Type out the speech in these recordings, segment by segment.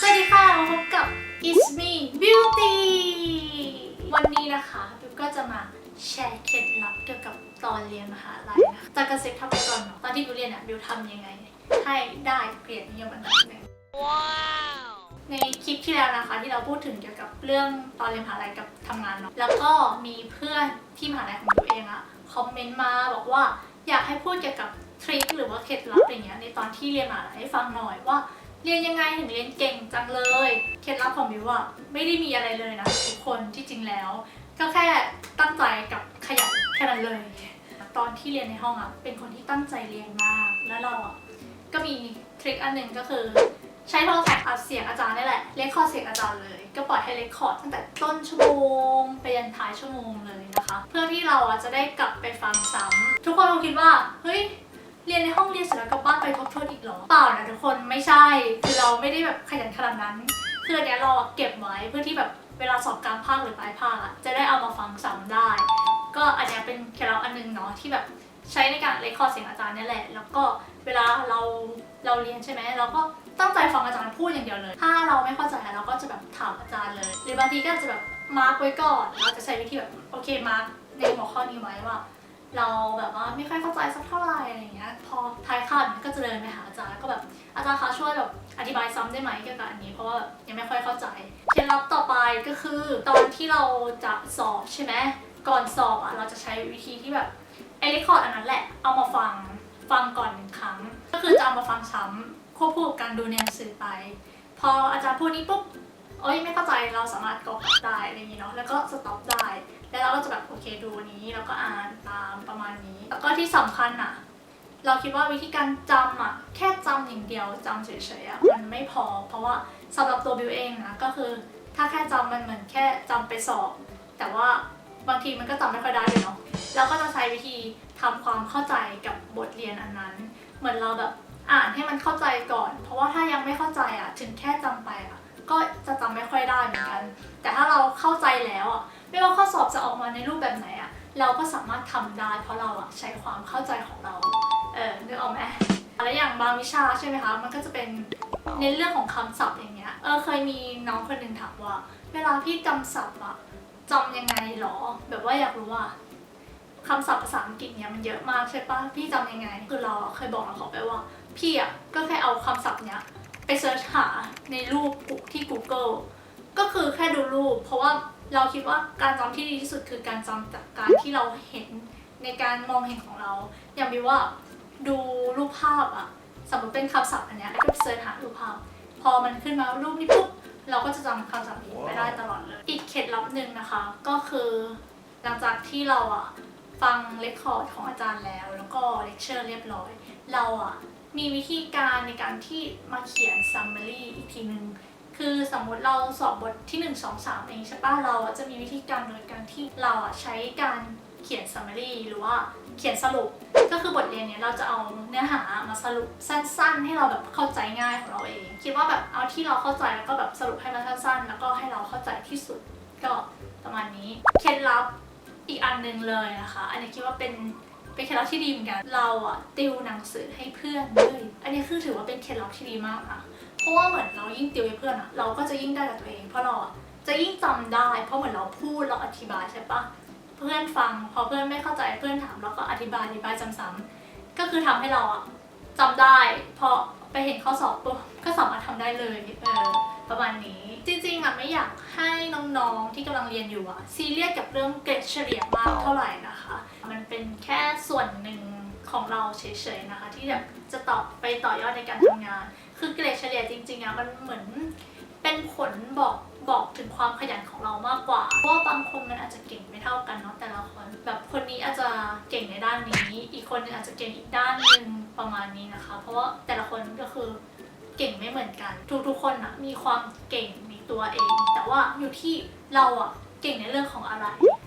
สวัสดีค่ะพบกับ It's Me Beauty วันนี้นะคะบิวก็จะมาแชร์เคล็ดลับเกี่ยวกับตอนเรียนมหาลัยนะคะจากกระซิบทำไปก่อนเนาะตอนที่บิวเรียนอะบิวทำยังไง ให้ได้เกรดนิยมอันดับหนึ่งในคลิปที่แล้วนะคะ ที่เราพูดถึงเกี่ยวกับเรื่องตอนเรียนมหาลัยกับทำงานเนาะแล้วก็มีเพื่อนที่มหาลัยของบิวเองอะคอมเมนต์มาบอกว่าอยากให้พูดเกี่ยวกับทริคหรือว่าเคล็ดลับอะไรเงี้ยในตอนที่เรียนมหาลัยให้ฟังหน่อยว่า เรียนยังไงถึงเรียนเก่งจังเลย เคล็ดลับของบิวอะไม่ได้มีอะไรเลยนะทุกคนที่จริงแล้ว ก็แค่ตั้งใจกับขยันแค่นั้นเลย ตอนที่เรียนในห้องอะเป็นคนที่ตั้งใจเรียนมาก แล้วเราอะก็มีทริคอันหนึ่งก็คือ ใช้โทรศัพท์อัดเสียงอาจารย์นี่แหละเรคคอร์ดเสียงอาจารย์เลย ก็ปล่อยให้เรคคอร์ดตั้งแต่ต้นชั่วโมงไปยันท้ายชั่วโมงเลยนะคะ เพื่อที่เราอะจะได้กลับไปฟังซ้ำทุกคนคงคิดว่าเฮ้ย เรียนในห้องเรียนเสร็จแล้วกลับบ้านไปทบทวนอีกเหรอ เปล่านะทุกคนไม่ใช่ คือเราไม่ได้แบบขยันขนาดนั้น คืออันเนี้ยเราเก็บไว้เพื่อที่แบบเวลาสอบกลางภาคหรือปลายภาคอะจะได้เอามาฟังซ้ำได้ ก็อันเนี้ยเป็นเคล็ดลับอันหนึงเนาะที่แบบใช้ในการเรคคอร์ดเสียงอาจารย์นี่แหละ แล้วก็เวลาเราเราเรียนใช่ไหมเราก็ตั้งใจฟังอาจารย์พูดอย่างเดียวเลย ถ้าเราไม่เข้าใจเราก็จะแบบถามอาจารย์เลย หรือบางทีก็จะแบบมาร์กไว้ก่อน เราจะใช้วิธีแบบโอเคมาร์กในหัวข้อนี้ไว้ว่า เราแบบว่าไม่ค่อยเข้าใจสักเท่าไหร่อะไรเงี้ยพอท้ายคาบก็จะเดินไปหาอาจารย์ก็แบบอาจารย์คะช่วยแบบอธิบายซ้ำได้ไหมเกี่ยวกับอันนี้เพราะว่ายังไม่ค่อยเข้าใจเคล็ดลับต่อไปก็คือ ตอนที่เราจะสอบใช่ไหมก่อนสอบอะเราจะใช้วิธีที่แบบไอเรคคอร์ดอันนั้นแหละเอามาฟังฟังก่อนหนึ่งครั้ง ก็คือจะเอามาฟังซ้ำควบคู่กับการดูในหนังสือไป พออาจารย์พูดนี้ปุ๊บ เอ้ยไม่เข้าใจเราสามารถกรอกได้อะไรอย่างงี้เนาะแล้วก็สต็อปได้ แล้วเราก็จะแบบโอเคดูนี้แล้วก็อ่านตามประมาณนี้ แล้วก็ที่สำคัญอะเราคิดว่าวิธีการจำอะแค่จำอย่างเดียวจำเฉยๆอะมันไม่พอ เพราะว่าสำหรับตัวบิวเองนะก็คือถ้าแค่จำมันเหมือนแค่จำไปสอบ แต่ว่าบางทีมันก็จำไม่ค่อยได้เลยเนาะเราก็จะใช้วิธีทำความเข้าใจกับบทเรียนอันนั้น เหมือนเราแบบอ่านให้มันเข้าใจก่อน เพราะว่าถ้ายังไม่เข้าใจอะถึงแค่จำไปอะ ก็จะจำไม่ค่อยได้เหมือนกัน แต่ถ้าเราเข้าใจแล้วอะไม่ว่าข้อสอบจะออกมาในรูปแบบไหนอะเราก็สามารถทำได้ เพราะเราอะใช้ความเข้าใจของเราเออนึกออกไหมอะไรอย่างบางวิชาใช่ไหมคะมันก็จะเป็นในเรื่องของคำศัพท์อย่างเงี้ยเออเคยมีน้องคนหนึ่งถามว่า เวลาพี่จำศัพท์อะจำยังไงหรอ แบบว่าอยากรู้ว่าคำศัพท์ภาษาอังกฤษเนี่ยมันเยอะมากใช่ปะพี่จำยังไง คือเราเคยบอกน้องเขาไปว่า พี่อะก็แค่เอาคำศัพท์เนี้ย ไปเสิร์ชหาในรูปที่ Google ก็คือแค่ดูรูป เพราะว่าเราคิดว่าการจำที่ดีที่สุดคือการจำจากการที่เราเห็นในการมองเห็นของเรา อย่างมีว่าดูรูปภาพอะสมมติเป็นคำศัพท์อันเนี้ยก็เสิร์ชหารูปภาพ พอมันขึ้นมารูปนี้ปุ๊บเราก็จะจำคำศัพท์นี้ไปได้ตลอดเลย อีกเคล็ดลับหนึ่งนะคะ ก็คือ หลังจากที่เราอะ ฟังเลคคอร์ดของอาจารย์แล้ว แล้วก็เลคเชอร์เรียบร้อย เราอะมีวิธีการในการที่มาเขียน summary อีกทีหนึ่งคือสมมติเราสอบบทที่ 1 2 3 เองใช่ปะเราอะจะมีวิธีการโดยการที่เราอะใช้การเขียน summary หรือว่าเขียนสรุป ก็คือบทเรียนเนี้ยเราจะเอาเนื้อหามาสรุปสั้นๆ ให้เราแบบเข้าใจง่ายของเราเอง คิดว่าแบบเอาที่เราเข้าใจแล้วก็แบบสรุปให้มันสั้นๆ แล้วก็ให้เราเข้าใจที่สุดก็ประมาณนี้ เคล็ดลับ อีกอันหนึงเลยนะคะ อันนี้คิดว่าเป็นเป็นเคล็ดลับที่ดีเหมือนกัน เราอะติวหนังสือให้เพื่อนเลยอันนี้คือถือว่าเป็นเคล็ดลับที่ดีมากนะเพราะว่าเหมือนเรายิ่งติวให้เพื่อนอะเราก็จะยิ่งได้กับตัวเอง เพราะเราอะจะยิ่งจำได้ เพราะเหมือนเราพูดเราอธิบายใช่ปะเพื่อนฟังพอเพื่อนไม่เข้าใจเพื่อนถามเราก็อธิบายอธิบายซ้ำๆก็คือทำให้เราอะจำได้พอไปเห็นข้อสอบปุ๊บก็สามารถทำได้เลยเออ ประมาณนี้ จริงๆอะไม่อยากให้น้องๆที่กำลังเรียนอยู่อะซีเรียสกับเรื่องเกรดเฉลี่ยมากเท่าไหร่นะคะ มันเป็นแค่ส่วนหนึ่งของเราเฉยๆนะคะ ที่แบบจะต่อไปต่อยอดในการทำงาน คือเกรดเฉลี่ยจริงๆอะมันเหมือนเป็นผลบอกบอกถึงความขยันของเรามากกว่า เพราะว่าบางคนมันอาจจะเก่งไม่เท่ากันเนาะแต่ละคนแบบคนนี้อาจจะเก่งในด้านนี้ อีกคนนึงอาจจะเก่งอีกด้านหนึ่งประมาณนี้นะคะ เพราะว่าแต่ละคนก็คือ เก่งไม่เหมือนกัน ทุกๆคนอะมีความเก่งในตัวเอง แต่ว่าอยู่ที่เราอะเก่งในเรื่องของอะไร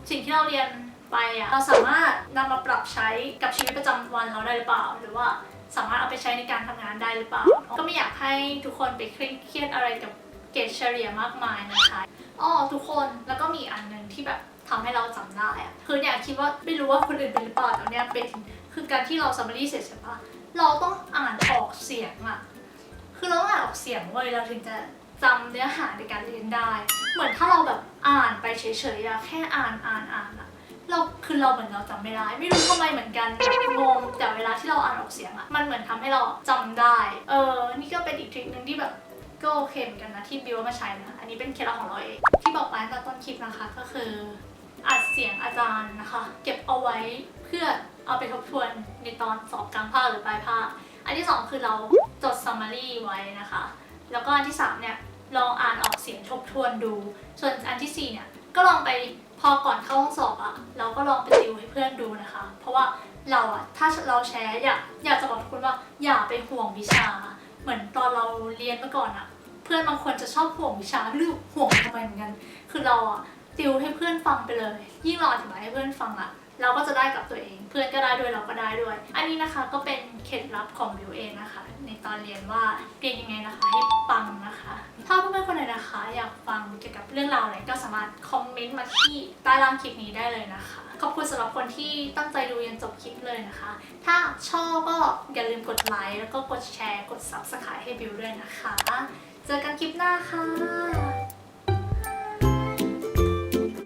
สิ่งที่เราเรียนไปอะเราสามารถนำมาปรับใช้กับชีวิตประจำวันเราได้หรือเปล่า หรือว่าสามารถเอาไปใช้ในการทำงานได้หรือเปล่า ก็ไม่อยากให้ทุกคนไปเคร่งเครียดอะไรกับเกรดเฉลี่ยมากมายนะคะอ้อทุกคนแล้วก็มีอันหนึงที่แบบทำให้เราจำได้อะคือเนี่ยคิดว่าไม่รู้ว่าคนอื่นเป็นหรือเปล่าแต่เนี่ยเป็นคือการที่เราซัมมารีเสร็จใช่ปะเราต้องอ่านออกเสียงอะ คือเราต้องอ่านออกเสียงเว้ยเราถึงจะจำเนื้อหาในการเรียนได้ เหมือนถ้าเราแบบอ่านไปเฉยๆอะแค่อ่านอ่านอ่านอะเราคือเราเหมือนเราจำไม่ได้ ไม่รู้ทำไมเหมือนกันงงแต่เวลาที่เราอ่านออกเสียงอะมันเหมือนทำให้เราจำได้ เออ นี่ก็เป็นอีกทริคหนึ่งที่แบบก็โอเคเหมือนกันนะที่บิวเอามาใช้นะอันนี้เป็นเคล็ดลับของเราเอง ที่บอกไปตอนต้นคลิปนะคะก็คืออัดเสียงอาจารย์นะคะ เก็บเอาไว้เพื่อเอาไปทบทวนในตอนสอบกลางภาคหรือปลายภาค อันที่สองคือเรา จด summary ไว้นะคะ แล้วก็อันที่สามเนี่ยลองอ่านออกเสียงทบทวนดู ส่วนอันที่สี่เนี่ยก็ลองไปพอก่อนเข้าห้องสอบอะเราก็ลองไปติวให้เพื่อนดูนะคะ เพราะว่าเราอะถ้าเราแชร์อยากอยากจะบอกทุกคนว่าอย่าไปห่วงวิชา เหมือนตอนเราเรียนเมื่อก่อนอะเพื่อนบางคนจะชอบห่วงวิชาไม่รู้ห่วงทำไมเหมือนกัน คือเราอะติวให้เพื่อนฟังไปเลย ยิ่งเราอธิบายให้เพื่อนฟังอะ เราก็จะได้กับตัวเอง เพื่อนก็ได้ด้วยเราก็ได้ด้วย อันนี้นะคะก็เป็นเคล็ดลับของบิวเองนะคะ ในตอนเรียนว่าเรียนยังไงนะคะให้ปังนะคะ ถ้าเพื่อนๆคนไหนนะคะ อยากฟังเกี่ยวกับเรื่องราวอะไรก็สามารถคอมเมนต์มาที่ใต้ล่างคลิปนี้ได้เลยนะคะ ขอบคุณสำหรับคนที่ตั้งใจดูยันจบคลิปเลยนะคะ ถ้าชอบก็อย่าลืมกดไลค์แล้วก็กดแชร์กด subscribe ให้บิวด้วยนะคะ เจอกันคลิปหน้าค่ะ